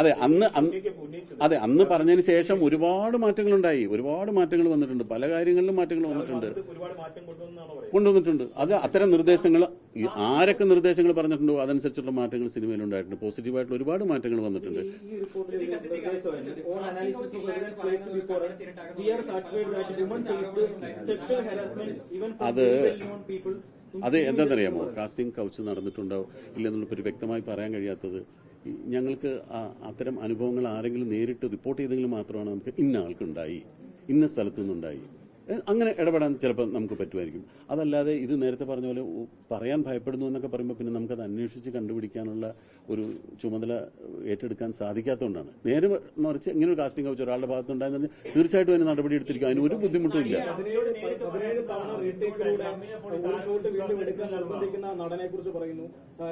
അതെ അന്ന് അതെ അന്ന് പറഞ്ഞതിന് ശേഷം ഒരുപാട് മാറ്റങ്ങൾ ഉണ്ടായി ഒരുപാട് മാറ്റങ്ങൾ വന്നിട്ടുണ്ട്. പല കാര്യങ്ങളിലും മാറ്റങ്ങൾ വന്നിട്ടുണ്ട്. കൊണ്ടുവന്നിട്ടുണ്ട്. അത് അത്തരം നിർദ്ദേശങ്ങൾ ആരൊക്കെ നിർദ്ദേശങ്ങൾ പറഞ്ഞിട്ടുണ്ടോ അതനുസരിച്ചുള്ള മാറ്റങ്ങൾ സിനിമയിൽ ഉണ്ടായിട്ടുണ്ട് പോസിറ്റീവായിട്ടുള്ള ഒരുപാട് മാറ്റങ്ങൾ വന്നിട്ടുണ്ട്. അത് അത് എന്താണെന്നറിയാമോ? കാസ്റ്റിംഗ് കൗച്ച് നടന്നിട്ടുണ്ടോ? ഇല്ലെന്നുള്ള ഒരു വ്യക്തമായി പറയാൻ കഴിയാത്തത്. ഞങ്ങൾക്ക് അത്തരം അനുഭവങ്ങൾ ആരെങ്കിലും നേരിട്ട് റിപ്പോർട്ട് ചെയ്തെങ്കിൽ മാത്രമാണ് നമുക്ക് ഇന്ന ആൾക്കുണ്ടായി ഇന്ന സ്ഥലത്തു നിന്നുണ്ടായി അങ്ങനെ ഇടപെടാൻ ചിലപ്പോൾ നമുക്ക് പറ്റുമായിരിക്കും. അതല്ലാതെ ഇത് നേരത്തെ പറഞ്ഞ പോലെ പറയാൻ ഭയപ്പെടുന്നു എന്നൊക്കെ പറയുമ്പോൾ പിന്നെ നമുക്കത് അന്വേഷിച്ച് കണ്ടുപിടിക്കാനുള്ള ഒരു ചുമതല ഏറ്റെടുക്കാൻ സാധിക്കാത്തതുകൊണ്ടാണ്. നേരെ മറിച്ച് ഇങ്ങനെ ഒരു കാസ്റ്റിംഗ് കൗച്ച് ഒരാളുടെ ഭാഗത്തുണ്ടായെന്ന് പറഞ്ഞാൽ തീർച്ചയായിട്ടും അതിന് നടപടി എടുത്തിരിക്കും അതിന് ഒരു ബുദ്ധിമുട്ടും പറയുന്നു.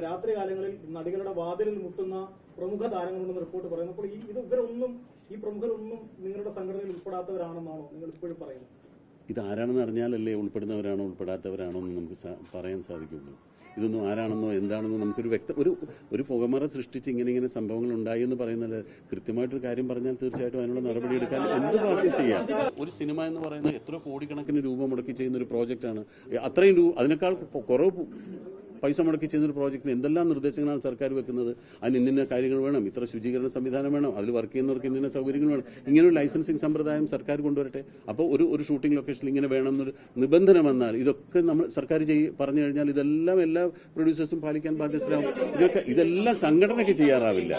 രാത്രി കാലങ്ങളിൽ നടികളുടെ വാതിലിൽ മുട്ടുന്ന പ്രമുഖ താരങ്ങളുണ്ടെന്ന് റിപ്പോർട്ട് പറയുന്നു. അപ്പോൾ ഈ ഇത് ഇവരൊന്നും ഈ പ്രമുഖരൊന്നും നിങ്ങളുടെ സംഘടനയിൽ ഉൾപ്പെടാത്തവരാണെന്നാണോ നിങ്ങൾ ഇപ്പോഴും പറയുന്നത്? ഇത് ആരാണെന്ന് അറിഞ്ഞാലല്ലേ ഉൾപ്പെടുന്നവരാണോ ഉൾപ്പെടാത്തവരാണോ എന്ന് നമുക്ക് പറയാൻ സാധിക്കുള്ളൂ. ഇതൊന്നും ആരാണെന്നോ എന്താണെന്നോ നമുക്കൊരു വ്യക്ത ഒരു ഒരു പുകമറ സൃഷ്ടിച്ച് ഇങ്ങനെ ഇങ്ങനെ സംഭവങ്ങൾ ഉണ്ടായി എന്ന് പറയുന്നത് കൃത്യമായിട്ടൊരു കാര്യം പറഞ്ഞാൽ തീർച്ചയായിട്ടും അതിനുള്ള നടപടി എടുക്കാൻ എന്ത് ഭാഗ്യം ചെയ്യാം? ഒരു സിനിമ എന്ന് പറയുന്നത് എത്ര കോടിക്കണക്കിന് രൂപ മുടക്കി ചെയ്യുന്ന ഒരു പ്രോജക്റ്റാണ്. അത്രയും രൂപ അതിനേക്കാൾ കുറവ് പൈസ മുടക്കി ചെയ്യുന്നൊരു പ്രോജക്റ്റിന് എന്തെല്ലാം നിർദ്ദേശങ്ങളാണ് സർക്കാർ വെക്കുന്നത്? അതിന് ഇന്നിന്ന കാര്യങ്ങൾ വേണം. ഇത്ര ശുചീകരണ സംവിധാനം വേണം. അതിൽ വർക്ക് ചെയ്യുന്നവർക്ക് ഇന്നിന്ന സൗകര്യങ്ങൾ വേണം. ഇങ്ങനെ ഒരു ലൈസൻസിങ് സമ്പ്രദായം സർക്കാർ കൊണ്ടുവരട്ടെ. അപ്പോൾ ഒരു ഒരു ഷൂട്ടിംഗ് ലൊക്കേഷനിൽ ഇങ്ങനെ വേണം എന്നൊരു നിബന്ധന വന്നാൽ ഇതൊക്കെ നമ്മൾ സർക്കാർ ചെയ് പറഞ്ഞു കഴിഞ്ഞാൽ ഇതെല്ലാം എല്ലാ പ്രൊഡ്യൂസേഴ്സും പാലിക്കാൻ ബാധ്യസ്ഥരാകും ഇതൊക്കെ ഇതെല്ലാം സംഘടനയ്ക്ക് ചെയ്യാറാവില്ല.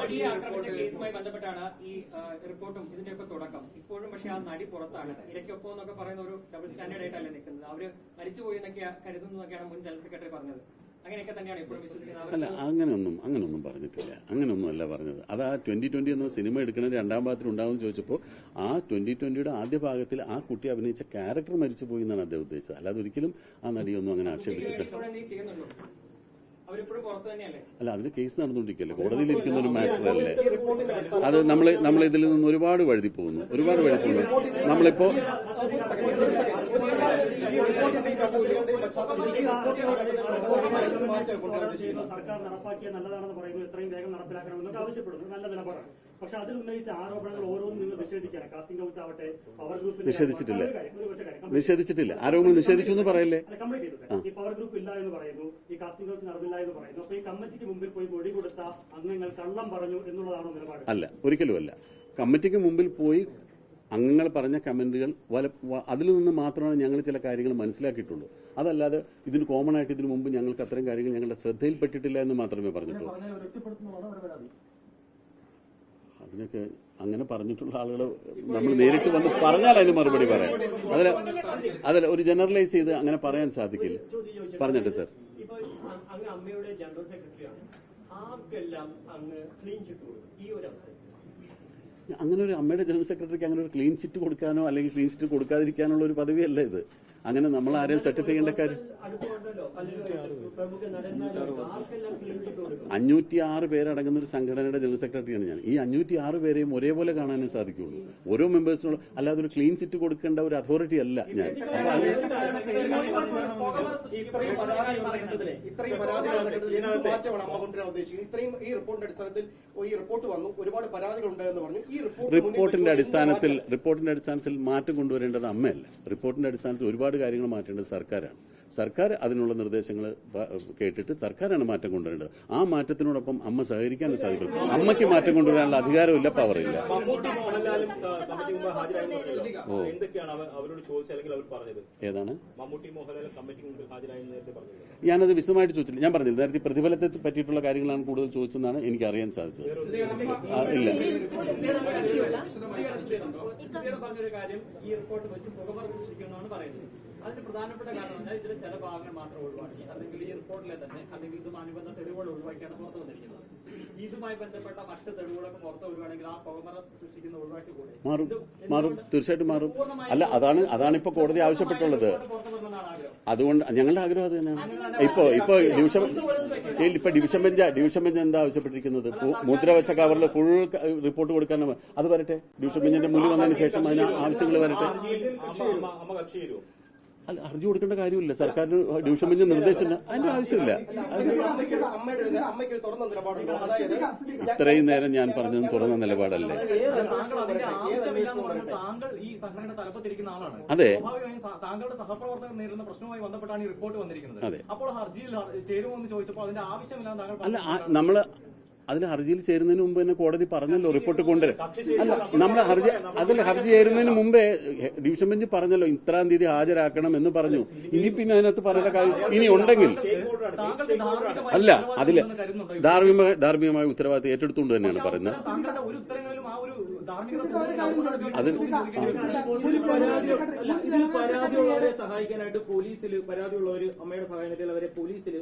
ഇപ്പോഴും പക്ഷേ ആ നടി പുറത്താണ്. ഇരയ്ക്കൊപ്പം എന്നൊക്കെ പറയുന്ന ഒരു ഡബിൾ സ്റ്റാൻഡേർഡ് ആയിട്ടല്ലേ നിൽക്കുന്നത്. അവർ മരിച്ചുപോയി എന്നൊക്കെയാണ് കരുതുന്നതൊക്കെയാണ് മുൻ ജനറൽ സെക്രട്ടറി പറഞ്ഞത്. അല്ല അങ്ങനെയൊന്നും അങ്ങനെയൊന്നും പറഞ്ഞിട്ടില്ല. അങ്ങനെയൊന്നും അല്ല പറഞ്ഞത്. അത് ആ ട്വന്റി ട്വന്റി എന്ന സിനിമ എടുക്കുന്ന രണ്ടാം ഭാഗത്തിൽ ഉണ്ടാവും ചോദിച്ചപ്പോൾ ആ ട്വന്റി ട്വന്റിയുടെ ആദ്യ ഭാഗത്തിൽ ആ കുട്ടി അഭിനയിച്ച ക്യാരക്ടർ മരിച്ചു പോയി എന്നാണ് അദ്ദേഹം ഉദ്ദേശിച്ചത്. അല്ലാതെ ഒരിക്കലും ആ നടിയൊന്നും അങ്ങനെ ആക്ഷേപിച്ചിട്ട് അല്ല അതിന് കേസ് നടന്നുകൊണ്ടിരിക്കല്ലേ കോടതിയിൽ ഇരിക്കുന്ന ഒരു മാറ്റർ അല്ലേ? അത് നമ്മൾ നമ്മൾ ഇതിൽ നിന്ന് ഒരുപാട് വഴുതി പോകുന്നു. ഒരുപാട് വഴുതി പോകുന്നു. നമ്മളിപ്പോ സർക്കാർ നടപ്പാക്കിയ നല്ലതാണെന്ന് പറയുന്നു എത്രയും വേഗം നടപ്പിലാക്കണമെന്നൊക്കെ ആവശ്യപ്പെടുന്നു. നല്ല നിലപാടാണ്. പക്ഷെ അതിൽ ഉന്നയിച്ച ആരോപണങ്ങൾ ഓരോന്നും നിങ്ങൾ നിഷേധിക്കുകയാണ് കാസ്റ്റിംഗ് കൗച്ച് ആവട്ടെ പവർ ഗ്രൂപ്പ് നിഷേധിച്ചിട്ടില്ല. നിഷേധിച്ചിട്ടില്ല ആരോപണം നിഷേധിച്ചു എന്ന് പറയല്ലേ? ഈ പവർ ഗ്രൂപ്പ് ഇല്ല എന്ന് പറയുന്നു ഈ കാസ്റ്റിംഗ് കൗച്ച് നടന്നില്ല എന്ന് പറയുന്നു അപ്പൊ ഈ കമ്മിറ്റിക്ക് മുമ്പിൽ പോയി മൊഴി കൊടുത്ത അംഗങ്ങൾ കള്ളം പറഞ്ഞു എന്നുള്ളതാണോ നിലപാട്? അല്ല ഒരിക്കലും അല്ല കമ്മിറ്റിക്ക് മുമ്പിൽ പോയി അംഗങ്ങൾ പറഞ്ഞ കമന്റുകൾ വല അതിൽ നിന്ന് മാത്രമാണ് ഞങ്ങൾ ചില കാര്യങ്ങൾ മനസ്സിലാക്കിയിട്ടുള്ളൂ. അതല്ലാതെ ഇതിന് കോമൺ ആയിട്ട് ഇതിനു മുമ്പ് ഞങ്ങൾക്ക് അത്തരം കാര്യങ്ങൾ ഞങ്ങളുടെ ശ്രദ്ധയിൽപ്പെട്ടിട്ടില്ല എന്ന് മാത്രമേ പറഞ്ഞിട്ടുള്ളൂ. അതിനൊക്കെ അങ്ങനെ പറഞ്ഞിട്ടുള്ള ആളുകൾ നമ്മൾ നേരിട്ട് വന്ന് പറഞ്ഞാൽ അതിന് മറുപടി പറയാം. അതിൽ അതിൽ ഒരു ജനറലൈസ് ചെയ്ത് അങ്ങനെ പറയാൻ സാധിക്കില്ല. പറഞ്ഞിട്ട് സാർ അങ്ങനെ ഒരു അമ്മയുടെ ജനറൽ സെക്രട്ടറിക്ക് അങ്ങനെ ഒരു ക്ലീൻ ചിറ്റ് കൊടുക്കാനോ അല്ലെങ്കിൽ ക്ലീൻ ചിറ്റ് കൊടുക്കാതിരിക്കാനുള്ള ഒരു പദവിയല്ല ഇത്. അങ്ങനെ നമ്മൾ ആരെയും സർട്ടിഫൈ ചെയ്യേണ്ട കാര്യം അഞ്ഞൂറ്റി ആറ് പേരടങ്ങുന്ന ഒരു സംഘടനയുടെ ജനറൽ സെക്രട്ടറിയാണ് ഞാൻ. ഈ അഞ്ഞൂറ്റി ആറ് പേരെയും ഒരേപോലെ കാണാനേ സാധിക്കുള്ളൂ ഓരോ മെമ്പേഴ്സിനുള്ള അല്ലാതെ ഒരു ക്ലീൻ സിറ്റ് കൊടുക്കേണ്ട ഒരു അതോറിറ്റി അല്ല ഞാൻ. റിപ്പോർട്ടിന്റെ അടിസ്ഥാനത്തിൽ റിപ്പോർട്ടിന്റെ അടിസ്ഥാനത്തിൽ മാറ്റം കൊണ്ടുവരേണ്ടത് അമ്മയല്ല. റിപ്പോർട്ടിന്റെ അടിസ്ഥാനത്തിൽ ഒരുപാട് കാര്യങ്ങൾ മാറ്റേണ്ടത് സർക്കാരാണ്. സർക്കാർ അതിനുള്ള നിർദ്ദേശങ്ങൾ കേട്ടിട്ട് സർക്കാരാണ് മാറ്റം കൊണ്ടുവരേണ്ടത്. ആ മാറ്റത്തിനോടൊപ്പം അമ്മ സഹകരിക്കാനും സാധിക്കും. അമ്മയ്ക്ക് മാറ്റം കൊണ്ടുവരാനുള്ള അധികാരമില്ല പവറില്ല. ഓ. ഏതാണ്? ഞാനത് വിശദമായിട്ട് ചോദിച്ചില്ല. ഞാൻ പറഞ്ഞില്ല. നേരത്തെ പ്രതിഫലത്തെ പറ്റിയിട്ടുള്ള കാര്യങ്ങളാണ് കൂടുതൽ ചോദിച്ചതെന്നാണ് എനിക്ക് അറിയാൻ സാധിച്ചത് ഇല്ല. ഈ റിപ്പോർട്ട് വെച്ച് പറയുന്നത്. അതിന് പ്രധാനപ്പെട്ട കാരണം എന്നാൽ ഇതിലെ ചില ഭാഗങ്ങൾ മാത്രം ഒഴിവാക്കി. അല്ലെങ്കിൽ ഈ റിപ്പോർട്ടിലെ തന്നെ അല്ലെങ്കിൽ ഇതും അനുബന്ധ തെളിവുകൾ ഒഴിവാക്കിയാണ് പുറത്തു വന്നിരിക്കുന്നത്. ഇതുമായി ബന്ധപ്പെട്ട മറ്റ് തെളിവുകളൊക്കെ പുറത്ത് വരുവാണെങ്കിൽ ആ പുകമറ സൃഷ്ടിക്കുന്ന ഒഴിവാക്കി കൂടെ. മാറും. ഇത് മാറും. തീർച്ചയായിട്ടും മാറും. അല്ല അതാണ് അതാണ് ഇപ്പൊ കോടതി ആവശ്യപ്പെട്ടുള്ളത്. അതുകൊണ്ട് ഞങ്ങളുടെ ആഗ്രഹം അത് തന്നെയാണ്. ഇപ്പോ ഇപ്പൊ ഡിവിഷൻ ഇപ്പൊ ഡിവിഷൻ ബെഞ്ച് ഡിവിഷൻ ബെഞ്ച് എന്താ ആവശ്യപ്പെട്ടിരിക്കുന്നത്? ഫു- മുദ്ര വെച്ച കവറിൽ ഫുൾ റിപ്പോർട്ട് കൊടുക്കാൻ അത് വരട്ടെ. ഡിവിഷൻ ബെഞ്ചിന്റെ മുന്നിൽ വന്നതിന് ശേഷം അതിന് ആവശ്യങ്ങൾ വരട്ടെ. അല്ല ഹർജി കൊടുക്കേണ്ട കാര്യമില്ല. സർക്കാരിന് ഡിവിഷൻ ബെഞ്ച് നിർദ്ദേശിച്ചില്ല അതിന്റെ ആവശ്യമില്ല. ഇത്രയും നേരം ഞാൻ പറഞ്ഞത് തുറന്ന നിലപാടല്ലേ? അതെ. താങ്കളുടെ സഹപ്രവർത്തകർ നേരിടുന്ന പ്രശ്നവുമായി ബന്ധപ്പെട്ടാണ് ഈ റിപ്പോർട്ട് വന്നിരിക്കുന്നത്. അപ്പോൾ ഹർജിയിൽ ചേരുമോ എന്ന് ചോദിച്ചപ്പോൾ അതിന്റെ താങ്കൾ അല്ല നമ്മൾ അതിൽ ഹർജിയിൽ ചേരുന്നതിന് മുമ്പ് തന്നെ കോടതി പറഞ്ഞല്ലോ റിപ്പോർട്ട് കൊണ്ടുവരും അല്ല നമ്മൾ ഹർജി അതിൽ ഹർജി ചേരുന്നതിന് മുമ്പേ ഡിവിഷൻ ബെഞ്ച് പറഞ്ഞല്ലോ ഇത്രാം തീയതി ഹാജരാക്കണം എന്ന് പറഞ്ഞു. ഇനി പിന്നെ അതിനകത്ത് പറയേണ്ട കാര്യം ഇനി ഉണ്ടെങ്കിൽ അല്ല അതിൽ ധാർമ്മിക? ധാർമ്മികമായ ധാർമ്മികമായ ഉത്തരവാദിത്തം ഏറ്റെടുത്തുകൊണ്ട് തന്നെയാണ് പറയുന്നത്. അത് പരാതിയുള്ളവരെ സഹായിക്കാനായിട്ട് പോലീസിൽ പരാതിയുള്ളവർ അമ്മയുടെ സഹായത്തിൽ അവരെ പോലീസിൽ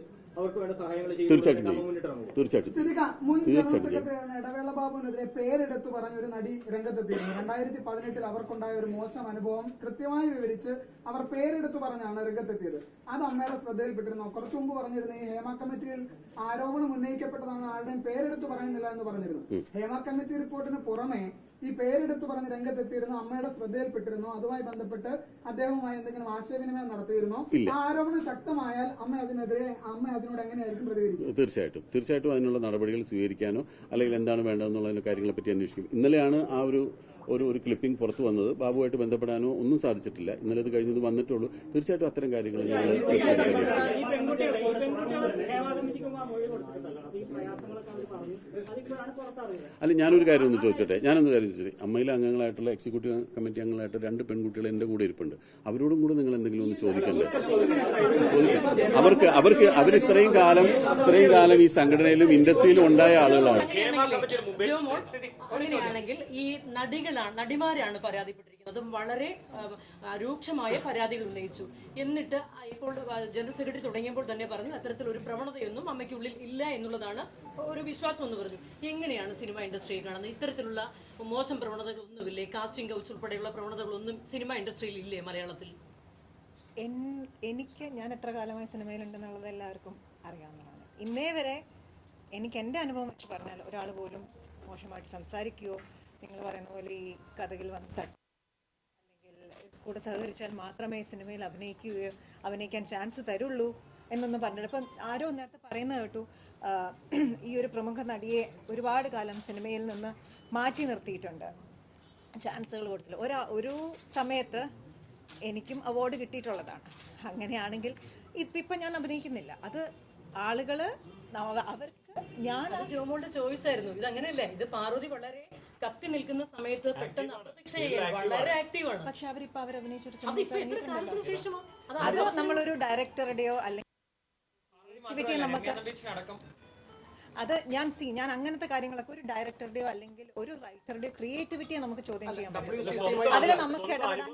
തീർച്ചയായിട്ടും ചെയ്യും. തീർച്ചയായിട്ടും മുൻ ജനറൽ. സെക്രട്ടറിയായിരുന്ന ഇടവേള ബാബുവിനെതിരെ പേരെടുത്ത് പറഞ്ഞൊരു നടി രംഗത്തെത്തിയിരുന്നു. രണ്ടായിരത്തി പതിനെട്ടിൽ അവർക്കുണ്ടായ ഒരു മോശം അനുഭവം കൃത്യമായി വിവരിച്ച് അവർ പേരെടുത്ത് പറഞ്ഞാണ് രംഗത്തെത്തിയത്. അത് അമ്മയുടെ ശ്രദ്ധയിൽപ്പെട്ടിരുന്നു. കുറച്ചു മുമ്പ് പറഞ്ഞിരുന്നു ഈ ഹേമ കമ്മിറ്റിയിൽ ആരോപണം ഉന്നയിക്കപ്പെട്ടതാണ് ആരുടെയും പേരെടുത്ത് പറയുന്നില്ല എന്ന് പറഞ്ഞിരുന്നു. ഹേമ കമ്മിറ്റി റിപ്പോർട്ടിന് പുറമെ ഈ പേരെടുത്ത് പറഞ്ഞ് രംഗത്തെത്തിയിരുന്നു അമ്മയുടെ ശ്രദ്ധയിൽപ്പെട്ടിരുന്നു. അതുമായി ബന്ധപ്പെട്ട് അദ്ദേഹവുമായി എന്തെങ്കിലും ആശയവിനിമയം നടത്തിയിരുന്നോ? ആ ആരോപണം ശക്തമായാൽ അമ്മ അതിനെതിരെ അമ്മ പ്രതികരിക്കുക തീർച്ചയായിട്ടും. തീർച്ചയായിട്ടും അതിനുള്ള നടപടികൾ സ്വീകരിക്കാനോ അല്ലെങ്കിൽ എന്താണ് വേണ്ടതെന്നുള്ള കാര്യങ്ങളെ പറ്റി അന്വേഷിക്കും. ഇന്നലെയാണ് ആ ഒരു ഒരു ഒരു ക്ലിപ്പിംഗ് പുറത്തു വന്നത്. ബാബുവായിട്ട് ബന്ധപ്പെടാനോ ഒന്നും സാധിച്ചിട്ടില്ല. ഇന്നലെ ഇത് കഴിഞ്ഞത് വന്നിട്ടുള്ളൂ. തീർച്ചയായിട്ടും അത്തരം കാര്യങ്ങൾ അല്ല ഞാനൊരു കാര്യം ഒന്ന് ചോദിച്ചോട്ടെ? ഞാനൊന്ന് കാര്യം ചോദിച്ചത് അമ്മയിലെ അംഗങ്ങളായിട്ടുള്ള എക്സിക്യൂട്ടീവ് കമ്മിറ്റി അംഗങ്ങളായിട്ട് രണ്ട് പെൺകുട്ടികൾ എന്റെ കൂടെ ഇരിപ്പുണ്ട്. അവരോടും കൂടെ നിങ്ങൾ എന്തെങ്കിലും ഒന്ന് ചോദിക്കണ്ടേ? അവർക്ക് അവർക്ക് അവർ ഇത്രയും കാലം ഇത്രയും കാലം ഈ സംഘടനയിലും ഇൻഡസ്ട്രിയിലും ഉണ്ടായ ആളുകളാണ്. ഈ അങ്ങനെയാണെങ്കിൽ ഈ നടികളാണ് നടിമാരാണ് പരാതിപ്പെട്ടിരിക്കുന്നത്. അതും വളരെ രൂക്ഷമായ പരാതികൾ ഉന്നയിച്ചു. എന്നിട്ട് ഇപ്പോൾ ജനറൽ സെക്രട്ടറി തുടങ്ങിയപ്പോൾ തന്നെ പറഞ്ഞു അത്തരത്തിലൊരു പ്രവണതയൊന്നും അമ്മയ്ക്കുള്ളിൽ ഇല്ല എന്നുള്ളതാണ് ഒരു വിശ്വാസം എന്ന് പറഞ്ഞു. എങ്ങനെയാണ് സിനിമ ഇൻഡസ്ട്രിയിൽ കാണുന്നത്? ഇത്തരത്തിലുള്ള മോശം പ്രവണതകളൊന്നുമില്ലേ? കാസ്റ്റിംഗ് കൗച്ച് ഉൾപ്പെടെയുള്ള പ്രവണതകളൊന്നും സിനിമ ഇൻഡസ്ട്രിയിൽ ഇല്ലേ മലയാളത്തിൽ? എനിക്ക് ഞാൻ എത്ര കാലമായി സിനിമയിലുണ്ടെന്നുള്ളത് എല്ലാവർക്കും അറിയാവുന്നതാണ്. ഇന്നേ വരെ എനിക്ക് എന്റെ അനുഭവം വെച്ച് പറഞ്ഞാൽ ഒരാൾ പോലും മോശമായിട്ട് സംസാരിക്കുകയോ നിങ്ങൾ പറയുന്ന പോലെ ഈ കഥകിൽ വന്ന് തട്ടി അല്ലെങ്കിൽ കൂടെ സഹകരിച്ചാൽ മാത്രമേ സിനിമയിൽ അഭിനയിക്കുകയോ അഭിനയിക്കാൻ ചാൻസ് തരുള്ളൂ എന്നൊന്നും പറഞ്ഞിട്ട് ഇപ്പം ആരോ നേരത്തെ പറയുന്നത് കേട്ടു. ഈ ഒരു പ്രമുഖ നടിയെ ഒരുപാട് കാലം സിനിമയിൽ നിന്ന് മാറ്റി നിർത്തിയിട്ടുണ്ട്. ചാൻസുകൾ കൊടുത്തില്ല. ഒരാ ഒരു സമയത്ത് എനിക്കും അവാർഡ് കിട്ടിയിട്ടുള്ളതാണ്. അങ്ങനെയാണെങ്കിൽ ഇപ്പം ഞാൻ അഭിനയിക്കുന്നില്ല. അത് ആളുകൾ അവർക്ക് ഞാൻ ചോയ്സ് ആയിരുന്നു. ഇത് അങ്ങനെയല്ലേ ഇത് പാർവതി വളരെ കത്തി നിൽക്കുന്ന സമയത്ത് പെട്ടെന്ന് അപ്രത്യക്ഷ വളരെ ആക്റ്റീവാണ് പക്ഷെ അവരിപ്പോ അവർ അഭിനയിച്ചൊരു അത് സിനിമ ഇപ്പൊ എത്ര കാലത്തിന് ശേഷമാ? അത് അത് നമ്മളൊരു ഡയറക്ടറുടെയോ അല്ലെങ്കിൽ നമുക്ക് അടക്കം അത് ഞാൻ സി ഞാൻ അങ്ങനത്തെ കാര്യങ്ങളൊക്കെ ഒരു ഡയറക്ടറുടെയോ അല്ലെങ്കിൽ ഒരു റൈറ്ററുടെയോ ക്രിയേറ്റിവിറ്റിയെ നമുക്ക് ചോദ്യം ചെയ്യാൻ പറ്റും അതിൽ നമുക്ക് ഇടപെടാൻ.